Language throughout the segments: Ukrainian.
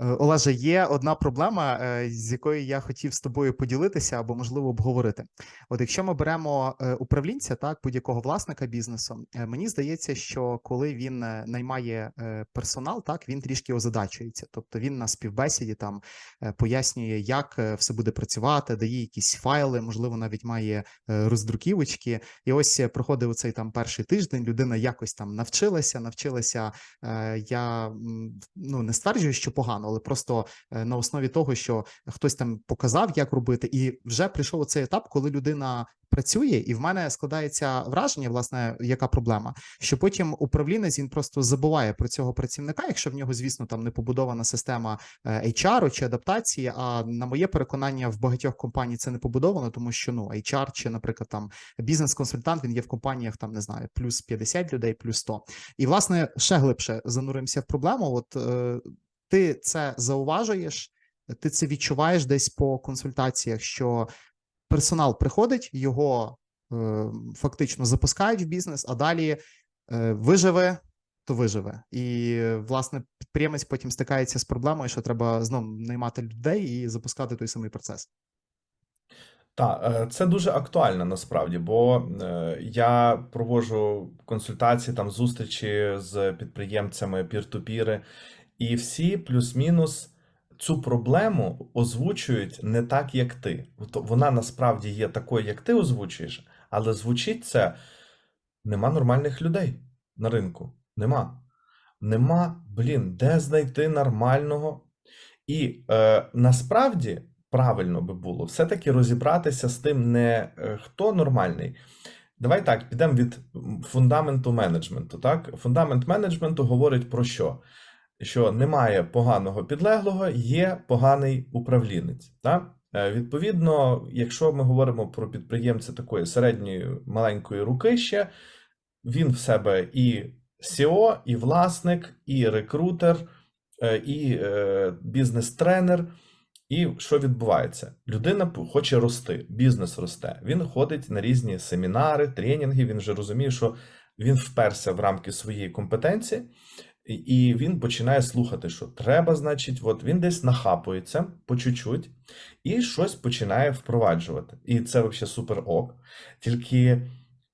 Е, Олеже, є одна проблема, е, з якою я хотів з тобою поділитися або можливо обговорити. От якщо ми беремо е, управлінця, так будь-якого власника бізнесу, мені здається, що коли він наймає персонал, так він трішки озадачується. Тобто він на співбесіді там пояснює, як все буде працювати, дає якісь файли, можливо, навіть має роздруківочки. І ось проходив цей там перший тиждень. Людина якось там навчилася, навчилася. Я ну не стверджую, що погано, але просто е, на основі того, що хтось там показав, як робити, і вже прийшов цей етап, коли людина працює, і в мене складається враження, власне, яка проблема, що потім управлінець він просто забуває про цього працівника, якщо в нього, звісно, там не побудована система е, HR чи адаптації. А на моє переконання, в багатьох компаній це не побудовано, тому що ну HR чи, наприклад, там бізнес-консультант він є в компаніях, там не знаю, плюс 50 людей, плюс 100. І власне ще глибше зануримося в проблему. От е, ти це зауважуєш, ти це відчуваєш десь по консультаціях, що персонал приходить, його е, фактично запускають в бізнес, а далі е, виживе, то виживе. І е, власне підприємець потім стикається з проблемою, що треба знову наймати людей і запускати той самий процес. Так, це дуже актуально насправді, бо е, я проводжу консультації, там зустрічі з підприємцями пір-ту-піри, і всі плюс-мінус цю проблему озвучують не так, як ти. Вона насправді є такою, як ти озвучуєш, але звучить це нема нормальних людей на ринку. Нема. Нема, блін, де знайти нормального. І е, насправді правильно би було все-таки розібратися з тим, не е, хто нормальний. Давай так, підемо від фундаменту менеджменту. Так? Фундамент менеджменту говорить про що? Що немає поганого підлеглого, є поганий управлінець. Так? Е, Відповідно, якщо ми говоримо про підприємця такої середньої маленької руки ще, він в себе і SEO, і власник, і рекрутер, е, і е, бізнес-тренер. І що відбувається? Людина хоче рости, бізнес росте. Він ходить на різні семінари, тренінги. Він вже розуміє, що він вперся в рамки своєї компетенції, і- він починає слухати, що треба, значить, от він десь нахапується по чуть-чуть і щось починає впроваджувати. І це взагалі супер ок. Тільки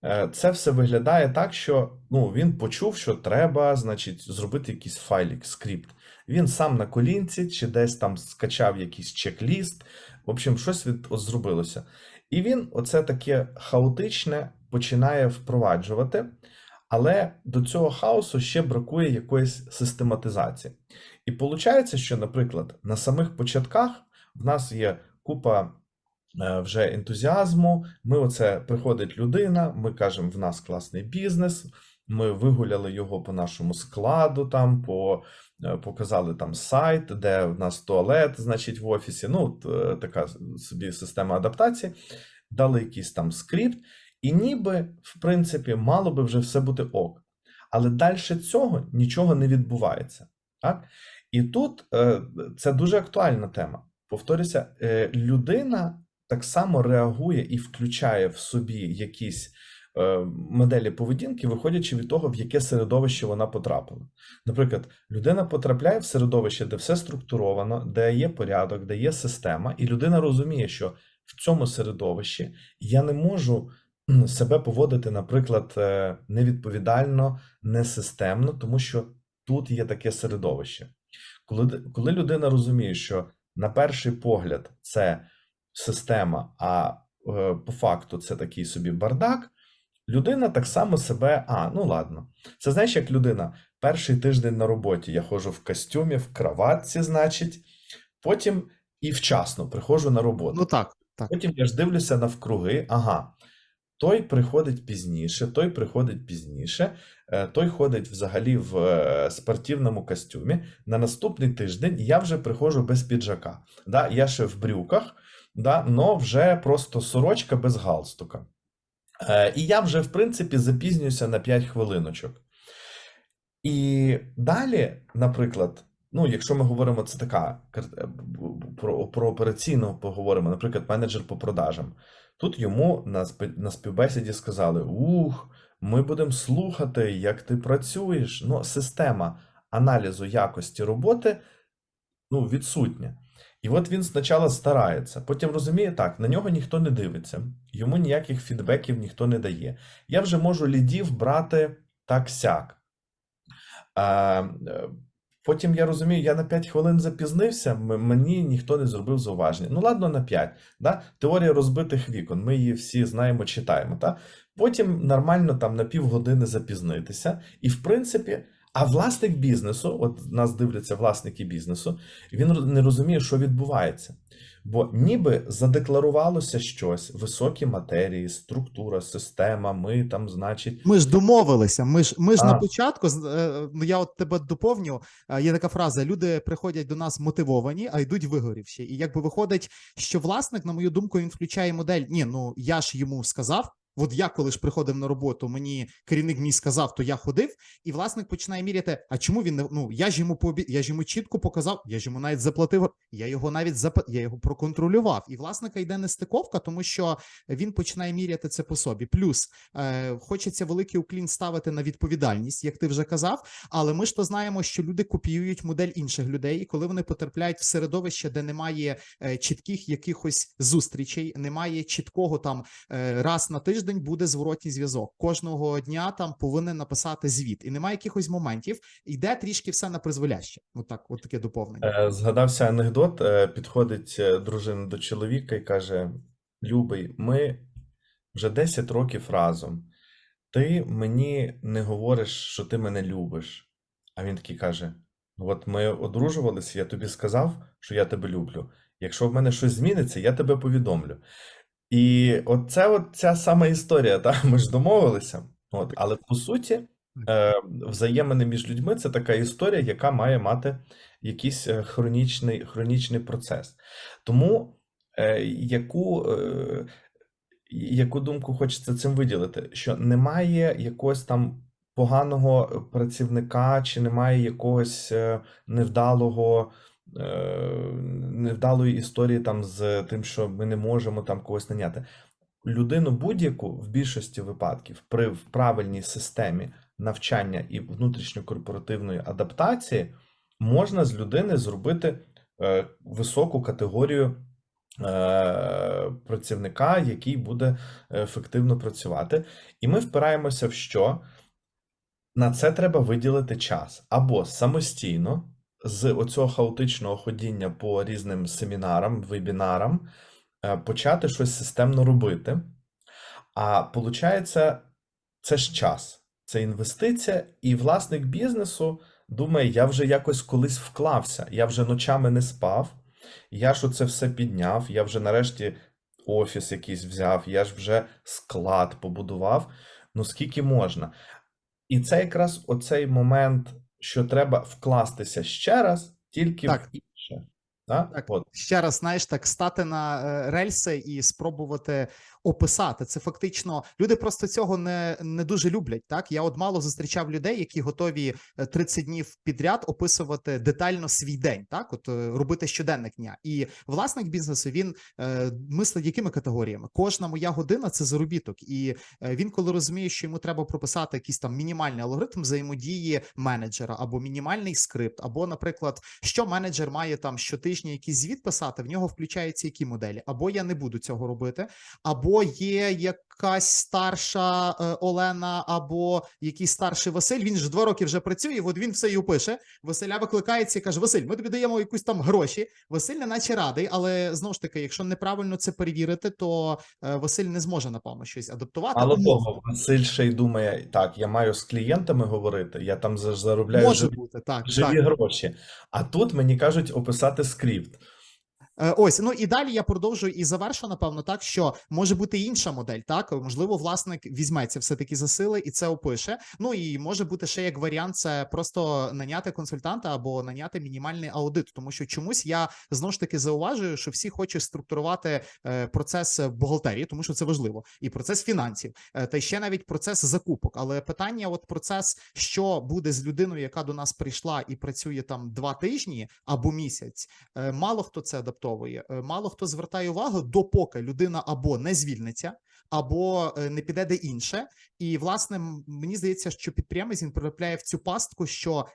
е, це все виглядає так, що ну, він почув, що треба, значить, зробити якийсь файлік, скрипт. Він сам на колінці чи десь там скачав якийсь чек-ліст. В общем, щось від от зробилося. І він оце таке хаотичне починає впроваджувати, але до цього хаосу ще бракує якоїсь систематизації. І виходить, що, наприклад, на самих початках в нас є купа е, вже ентузіазму. Ми оце приходить людина, ми кажемо, в нас класний бізнес. Ми вигуляли його по нашому складу, там по е, показали там сайт, де в нас туалет, значить, в офісі. Ну, е, така собі система адаптації. Дали якийсь там скрипт, і ніби, в принципі, мало би вже все бути ок. Але далі цього нічого не відбувається. Так? І тут е, це дуже актуальна тема. Повторюся, е, людина так само реагує і включає в собі якісь е, моделі поведінки, виходячи від того, в яке середовище вона потрапила. Наприклад, людина потрапляє в середовище, де все структуровано, де є порядок, де є система, і людина розуміє, що в цьому середовищі я не можу себе поводити, наприклад, е, невідповідально, несистемно, тому що тут є таке середовище. Коли, коли людина розуміє, що на перший погляд це система, а е, по факту це такий собі бардак, людина так само себе. А, ну ладно. Це знаєш, як людина перший тиждень на роботі я ходжу в костюмі, в краватці, значить, потім і вчасно приходжу на роботу. Ну так, так. Потім я ж дивлюся навкруги, ага. Той приходить пізніше, той приходить пізніше, е, той ходить взагалі в е, спортивному костюмі. На наступний тиждень я вже приходжу без піджака. Да? Я ще в брюках, да? но вже просто сорочка без галстука. Е, І я вже, в принципі, запізнююся на 5 хвилиночок. І далі, наприклад, ну, якщо ми говоримо, це така е, про, про операційну поговоримо, наприклад, менеджер по продажам. Тут йому на, на співбесіді сказали: Ух, ми будемо слухати, як ти працюєш. Ну, система аналізу якості роботи ну, відсутнє. І от він спочатку старається, потім розуміє, так, на нього ніхто не дивиться, йому ніяких фідбеків ніхто не дає. Я вже можу лідів брати так-сяк. А, е, потім я розумію, я на 5 хвилин запізнився, мені ніхто не зробив зауваження. Ну, ладно, на 5. Да? Теорія розбитих вікон, ми її всі знаємо, читаємо. Та? Потім нормально там на півгодини запізнитися. І, в принципі, а власник бізнесу, от нас дивляться власники бізнесу, він не розуміє, що відбувається. Бо ніби задекларувалося щось, високі матерії, структура, система, ми там, значить, Ми ж домовилися. Ми ж ми ж на початку ну я от тебе доповню. е, Є така фраза: люди приходять до нас мотивовані, а йдуть вигорівші. І якби виходить, що власник, на мою думку, він включає модель. Ні, ну я ж йому сказав. От я, коли ж приходив на роботу, мені керівник мій сказав, то я ходив, і власник починає міряти. А чому він не ну я ж йому пообі... я ж йому чітко показав, я ж йому навіть заплатив. Я його навіть зап... я його проконтролював. І власника йде нестиковка, тому що він починає міряти це по собі. Плюс е, хочеться великий уклін ставити на відповідальність, як ти вже казав. Але ми ж то знаємо, що люди копіюють модель інших людей, і коли вони потрапляють в середовище, де немає е, чітких якихось зустрічей, немає чіткого там е, раз на тиждень буде зворотній зв'язок. Кожного дня там повинен написати звіт, і немає якихось моментів. Йде трішки все на призволяще. От так, от таке доповнення. Е, Згадався анекдот, е, підходить е, дружина до чоловіка і каже: Любий, ми вже 10 років разом. Ти мені не говориш, що ти мене любиш. А він такий каже: «Ну От ми одружувалися, я тобі сказав, що я тебе люблю. Якщо в мене щось зміниться, я тебе повідомлю. І от це от ця сама історія, та? Ми ж домовилися. От, але по суті, е, взаємини між людьми це така історія, яка має мати якийсь е, хронічний, хронічний процес. Тому е, яку, е, яку думку хочеться цим виділити? Що немає якогось там поганого працівника, чи немає якогось е, невдалого. Е, Невдалої історії там з тим, що ми не можемо там когось наняти. Людину будь-яку в більшості випадків при правильній системі навчання і внутрішньокорпоративної адаптації можна з людини зробити е, високу категорію е, працівника, який буде ефективно працювати. І ми впираємося в що? На це треба виділити час або самостійно з оцього хаотичного ходіння по різним семінарам, вебінарам, е, почати щось системно робити. А виходить, це ж час, це інвестиція, і власник бізнесу думає, я вже якось колись вклався, я вже ночами не спав, я ж оце все підняв, я вже нарешті офіс якийсь взяв, я ж вже склад побудував. Ну скільки можна? І це якраз оцей момент, що треба вкластися ще раз, тільки Так. в інше. Так? Так, От. ще раз, знаєш, так стати на е, рельси і спробувати описати. Це фактично люди просто цього не, не дуже люблять. Так я от мало зустрічав людей, які готові е, 30 днів підряд описувати детально свій день, так от е, робити щоденник дня. І власник бізнесу він е, мислить якими категоріями? Кожна моя година це заробіток, і е, він, коли розуміє, що йому треба прописати якийсь там мінімальний алгоритм взаємодії менеджера або мінімальний скрипт, або, наприклад, що менеджер має там щотижня якийсь звіт писати, в нього включаються які моделі, або я не буду цього робити, або є якась старша е, Олена, або якийсь старший Василь. Він ж два роки вже працює. От він все і опише. Василя викликається і каже: Василь, ми тобі даємо якусь там гроші. Василь не наче радий, але знову ж таки, якщо неправильно це перевірити, то е, Василь не зможе напевно щось адаптувати. Умовно. того, Василь ще й думає, так, я маю з клієнтами говорити, я там за- заробляю може живі, бути так. живі так. гроші. А тут мені кажуть описати скрипт. Е, Ось ну і далі я продовжую і завершу, напевно, так що може бути інша модель. Так можливо, власник візьметься все таки за сили і це опише. Ну і може бути ще як варіант, це просто наняти консультанта або наняти мінімальний аудит, тому що чомусь я знову ж таки зауважую, що всі хочуть структурувати е, процес бухгалтерії, тому що це важливо, і процес фінансів, е, та ще навіть процес закупок. Але питання, от процес, що буде з людиною, яка до нас прийшла і працює там два тижні або місяць. Мало хто це адаптовує, е, мало хто звертає увагу, допоки людина або не звільниться, або е, не піде де інше. І власне мені здається, що підприємець він потрапляє в цю пастку, що.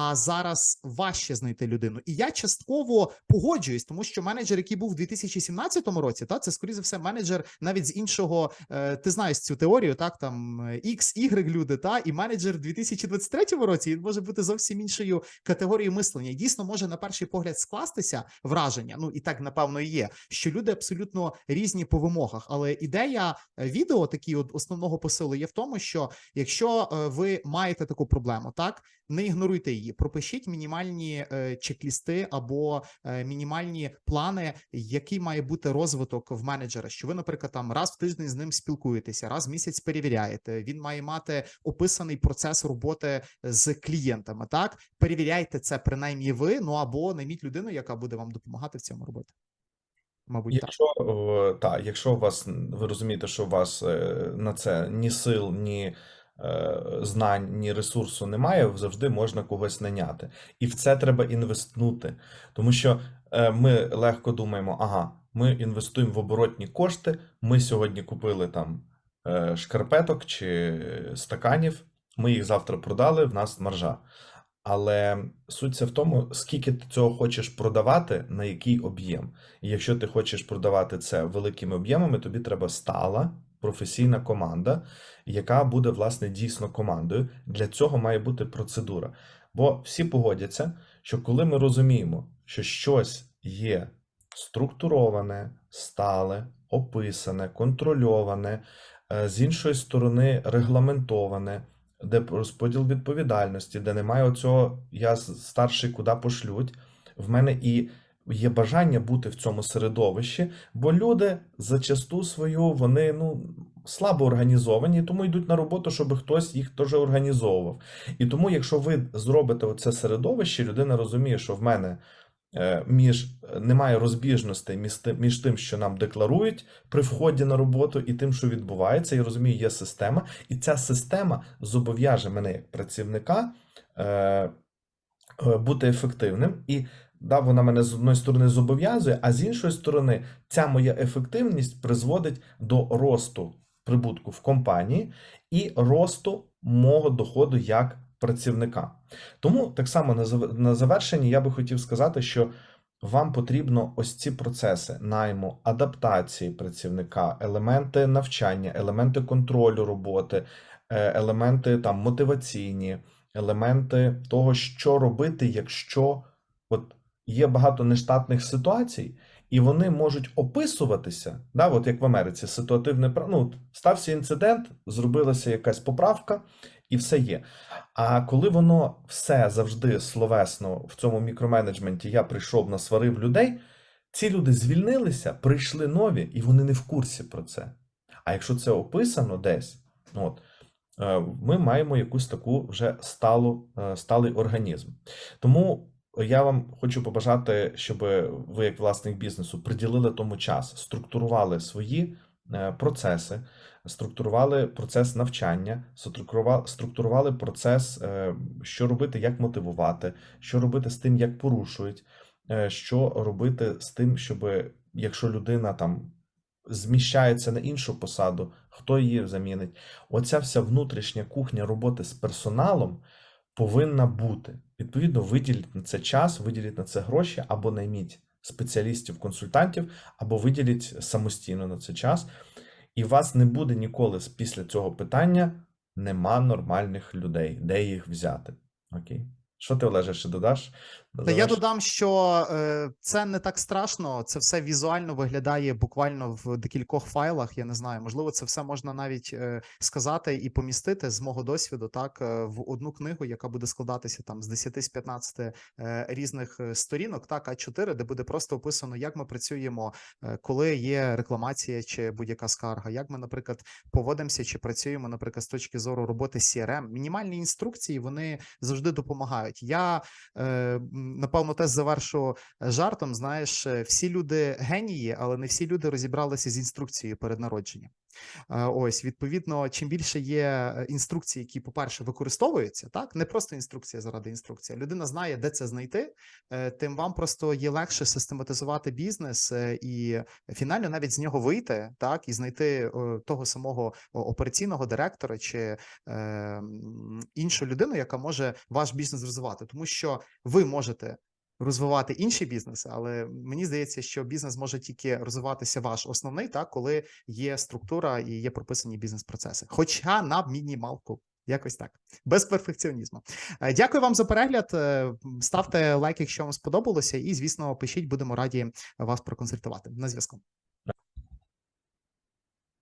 А зараз важче знайти людину. І я частково погоджуюсь, тому що менеджер, який був у 2017 році, та це скоріше за все менеджер навіть з іншого. е, Ти знаєш цю теорію, так там е, X, Y люди, та і менеджер у 2023 році він може бути зовсім іншою категорією мислення. Дійсно може на перший погляд скластися враження. Ну і так напевно є, що люди абсолютно різні по вимогах. Але ідея е, відео, такі от основного посилу, є в тому, що якщо ви маєте таку проблему, так не ігноруйте її, пропишіть мінімальні е, чек-лісти або е, мінімальні плани, який має бути розвиток в менеджера. Що ви, наприклад, там раз в тиждень з ним спілкуєтеся, раз в місяць перевіряєте. Він має мати описаний процес роботи з клієнтами. Так перевіряйте це принаймні ви. Ну або найміть людину, яка буде вам допомагати в цьому робити. Мабуть. Якщо, о, та, якщо у вас, ви розумієте, що у вас е, на це ні сил, ні знань, ні ресурсу немає, завжди можна когось наняти. І в це треба інвестнути. Тому що е, ми легко думаємо, ага, ми інвестуємо в оборотні кошти, ми сьогодні купили там е, шкарпеток чи стаканів, ми їх завтра продали, в нас маржа. Але суть це в тому, скільки ти цього хочеш продавати, на який об'єм. І якщо ти хочеш продавати це великими об'ємами, тобі треба стала професійна команда, яка буде власне дійсно командою. Для цього має бути процедура. Бо всі погодяться, що коли ми розуміємо, що щось є структуроване, стале, описане, контрольоване, е, з іншої сторони регламентоване, де розподіл відповідальності, де немає оцього я старший куди пошлють. В мене і є бажання бути в цьому середовищі, бо люди зачасту свою вони ну слабо організовані, тому йдуть на роботу, щоб хтось їх теж організовував. І тому, якщо ви зробите оце середовище, людина розуміє, що в мене е, між немає розбіжностей між тим, що нам декларують при вході на роботу, і тим, що відбувається, і розумію, є система, і ця система зобов'яже мене як працівника е, е, бути ефективним. І да, вона мене з одної сторони зобов'язує, а з іншої сторони, ця моя ефективність призводить до росту прибутку в компанії і росту мого доходу як працівника. Тому так само на зав- на завершенні я би хотів сказати, що вам потрібно ось ці процеси найму, адаптації працівника, елементи навчання, елементи контролю роботи, е, елементи там мотиваційні, елементи того, що робити, якщо от є багато нештатних ситуацій, і вони можуть описуватися, да, от як в Америці, ситуативне ну, стався інцидент, зробилася якась поправка, і все є. А коли воно все завжди словесно в цьому мікроменеджменті я прийшов, насварив людей, ці люди звільнилися, прийшли нові, і вони не в курсі про це. А якщо це описано десь, ну от, е, ми маємо якусь таку вже сталу, е, сталий організм. Тому я вам хочу побажати, щоб ви, як власник бізнесу, приділили тому час, структурували свої е, процеси, структурували процес навчання, структурували, процес, е, що робити, як мотивувати, що робити з тим, як порушують, е, що робити з тим, щоб якщо людина там зміщається на іншу посаду, хто її замінить. Оця вся внутрішня кухня роботи з персоналом повинна бути. Відповідно, виділіть на це час, виділіть на це гроші або найміть спеціалістів, консультантів, або виділіть самостійно на це час. І у вас не буде ніколи після цього питання нема нормальних людей, де їх взяти. Окей? Що ти, Олеже, ще додаш? Та я додам, що е, це не так страшно. Це все візуально виглядає буквально в декількох файлах. Я не знаю, можливо, це все можна навіть е, сказати і помістити з мого досвіду, так е, в одну книгу, яка буде складатися там з 10 з 15 е, різних е, сторінок, так А4, де буде просто описано, як ми працюємо, е, коли є рекламація чи будь-яка скарга, як ми, наприклад, поводимося чи працюємо, наприклад, з точки зору роботи CRM. Мінімальні інструкції вони завжди допомагають. Я е, напевно теж завершу е, жартом. Знаєш, е, всі люди генії, але не всі люди розібралися з інструкцією перед народженням. Ось відповідно, чим більше є інструкцій, які, по-перше, використовуються, так не просто інструкція заради інструкції. Людина знає, де це знайти, тим вам просто є легше систематизувати бізнес і фінально навіть з нього вийти, так і знайти того самого операційного директора чи іншу людину, яка може ваш бізнес розвивати розвивати, тому що ви можете розвивати інші бізнеси, але мені здається, що бізнес може тільки розвиватися ваш основний, так коли є структура і є прописані бізнес-процеси, хоча на мінімалку. Якось так, без перфекціонізму. Е, Дякую вам за перегляд. Е, Ставте лайк, якщо вам сподобалося, і звісно, пишіть, будемо раді вас проконсультувати. На зв'язку.